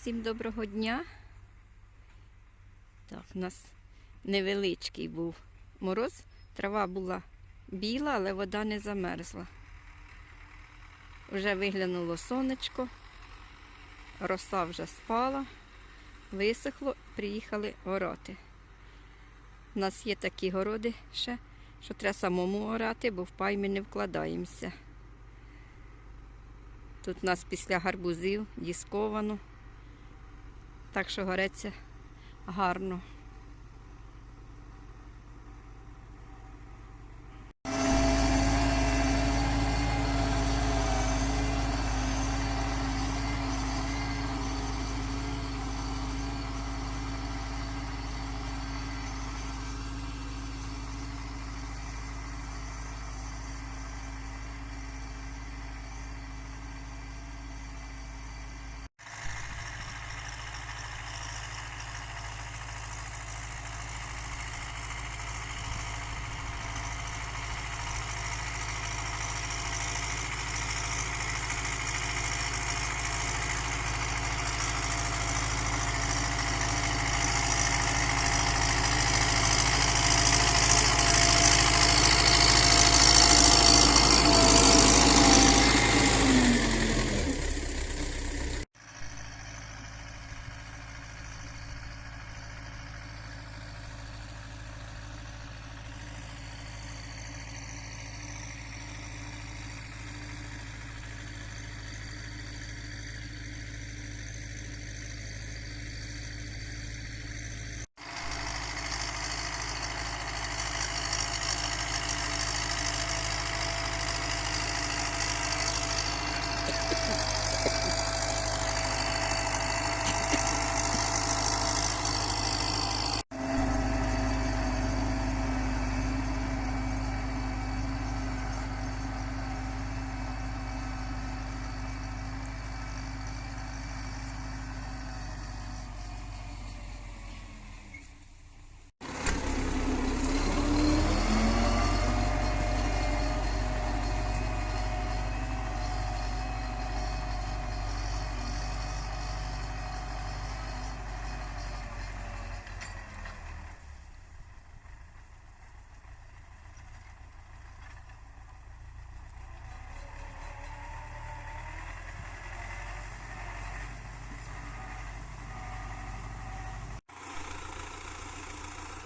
Всім доброго дня. Так, у нас невеличкий був мороз. Трава була біла, але вода не замерзла. Вже виглянуло сонечко, роса вже спала, висохло, приїхали орати. У нас є такі городи ще, що треба самому орати, бо в пай ми не вкладаємося. Тут у нас після гарбузів дісковано. Так що гореться гарно.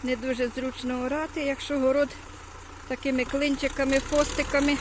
Не дуже зручно орати, якщо город такими клинчиками, фостиками.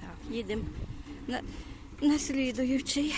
Так, їдемо на, на слідуючий.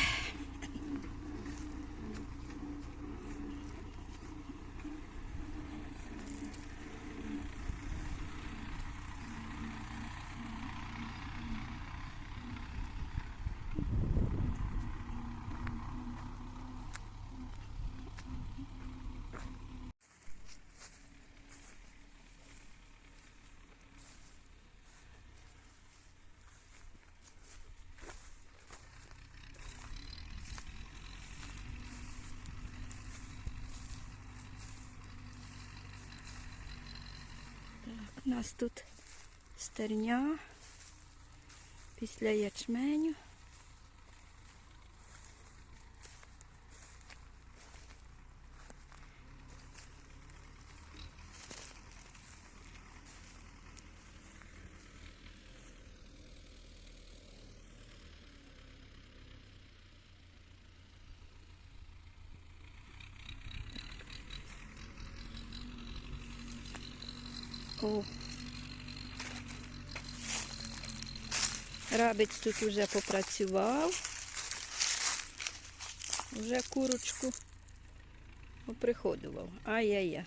У нас тут стерня після ячменю. О. Рабець тут уже попрацював. Вже курочку оприходував. Ай-яй-яй.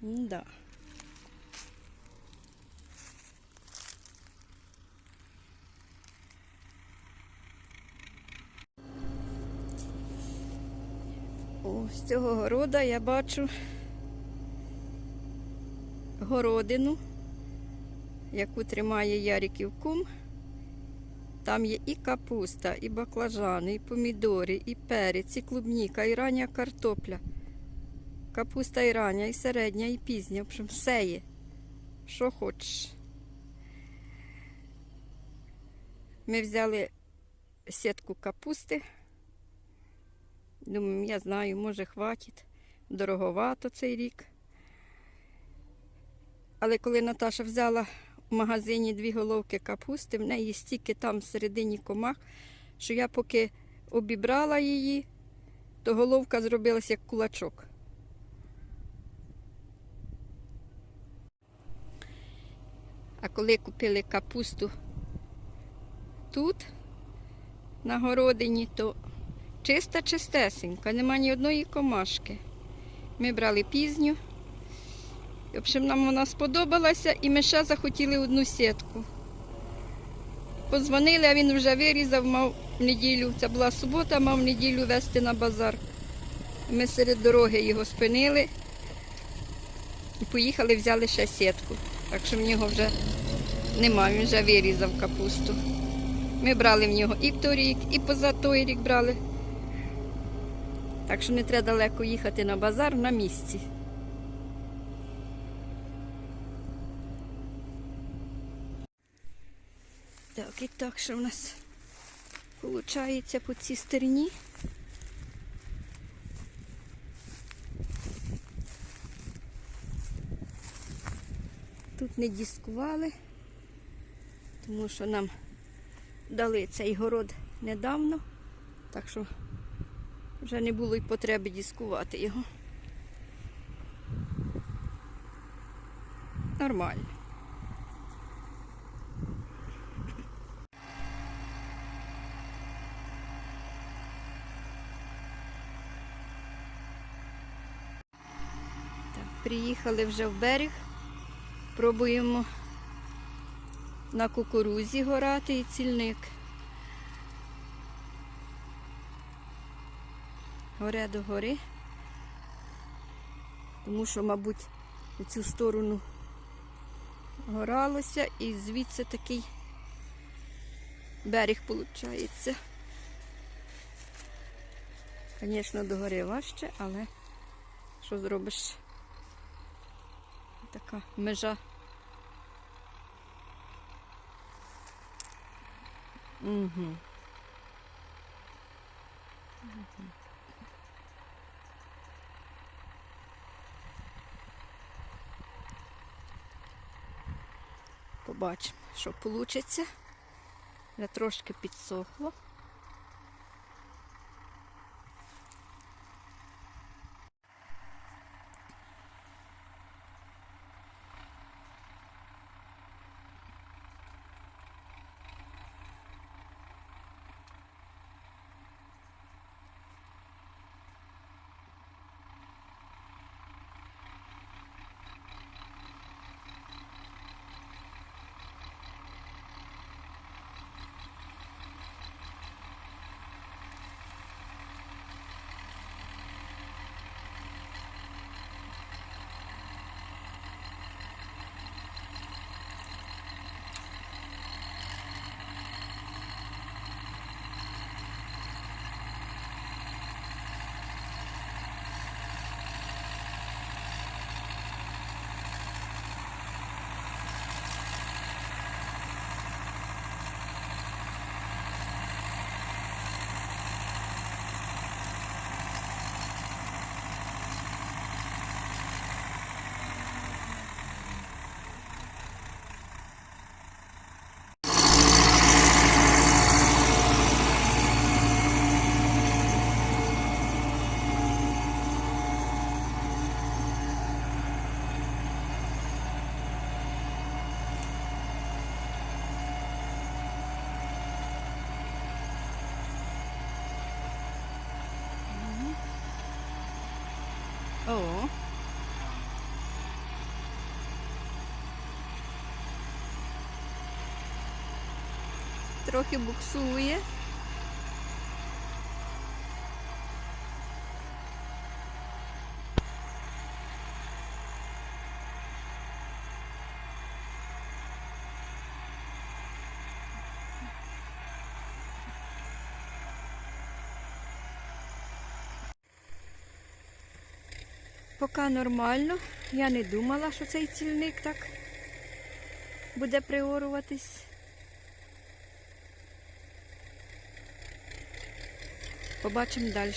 Да. О, з цього города я бачу городину, яку тримає Яриків кум. Там є і капуста, і баклажани, і помідори, і перець, і клубніка, і рання картопля. Капуста і рання, і середня, і пізня. В общем, все є. Що хочеш. Ми взяли сітку капусти. Думаю, я знаю, може хватить. Дороговато цей рік. Але коли Наташа взяла в магазині дві головки капусти, в неї стільки там всередині комах, що я поки обібрала її, то головка зробилась як кулачок. А коли купили капусту тут, на городині, то чиста чистесенька, нема ні одної комашки. Ми брали пізню. В общем, нам вона сподобалася і ми ще захотіли одну сітку. Позвонили, а він вже вирізав, мав неділю. Це була субота, мав неділю вести на базар. Ми серед дороги його спинили і поїхали, взяли ще сітку. Так що в нього вже немає, він вже вирізав капусту. Ми брали в нього і в той рік, і поза той рік брали. Так що не треба далеко їхати на базар на місці. Так, і так, що в нас виходить по цій стерні. Тут не дискували, тому що нам дали цей город недавно, так що вже не було й потреби дискувати його. Нормально. Приїхали вже в берег. Пробуємо на кукурузі горати і цільник. Горе до гори. Тому що, мабуть, у цю сторону горалося і звідси такий берег виходить. Звісно, до гори важче, але що зробиш? Така межа. Угу. Побачимо, що вийде. Вже трошки підсохло. О. Трохи буксує. Поки нормально. Я не думала, що цей цільник так буде приоруватись. Побачимо далі.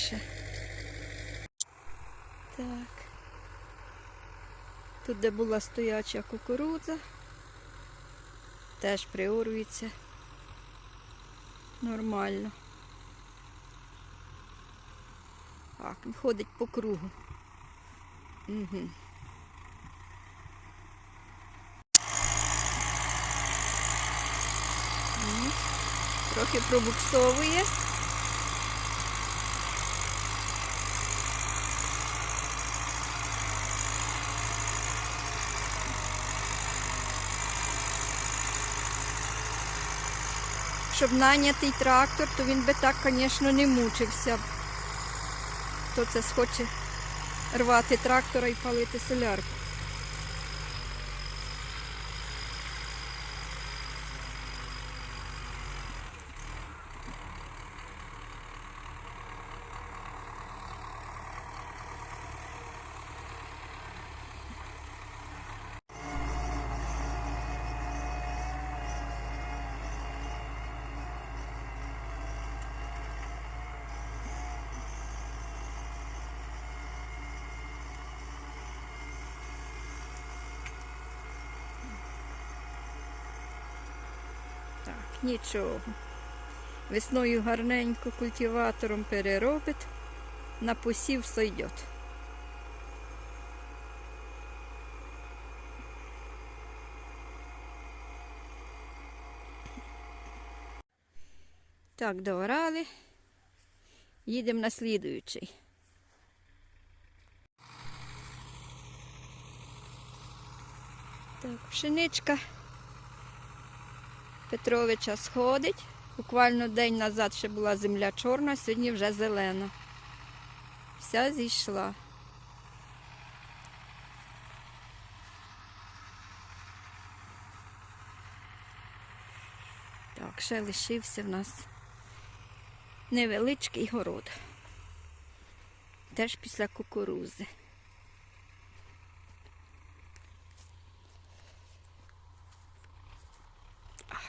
Так. Тут, де була стояча кукурудза, теж приорюється нормально. Так, ходить по кругу. Трохи пробуксовує. Щоб нанятий трактор, то він би так, звісно, не мучився. Хто це схоче рвати трактора і палити солярку. Так, нічого. Весною гарненько культиватором переробить, на посів сойдет. Так, доорали. Їдемо на слідуючий. Так, пшеничка Петровича сходить. Буквально день назад ще була земля чорна, сьогодні вже зелена. Вся зійшла. Так, ще лишився в нас невеличкий город. Теж після кукурузи.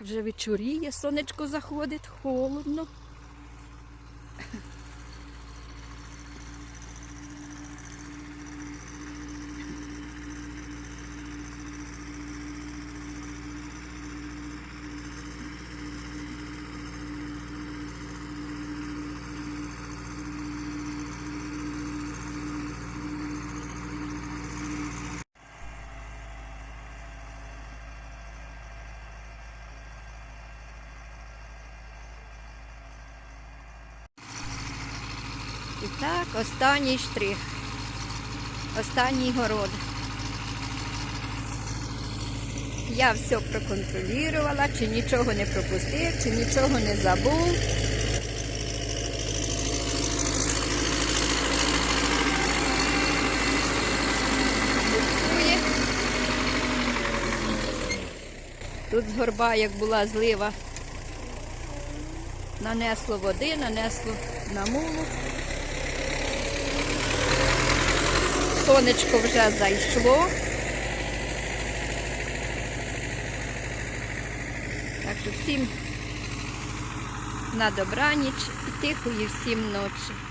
Вже вечоріє, сонечко заходить, холодно. І так, останній штрих. Останній город. Я все проконтролювала, чи нічого не пропустив, чи нічого не забув. Тут з горба, як була злива, нанесло води, нанесло на мулу. Сонечко вже зайшло. Так що всім на добраніч і тихої всім ночі.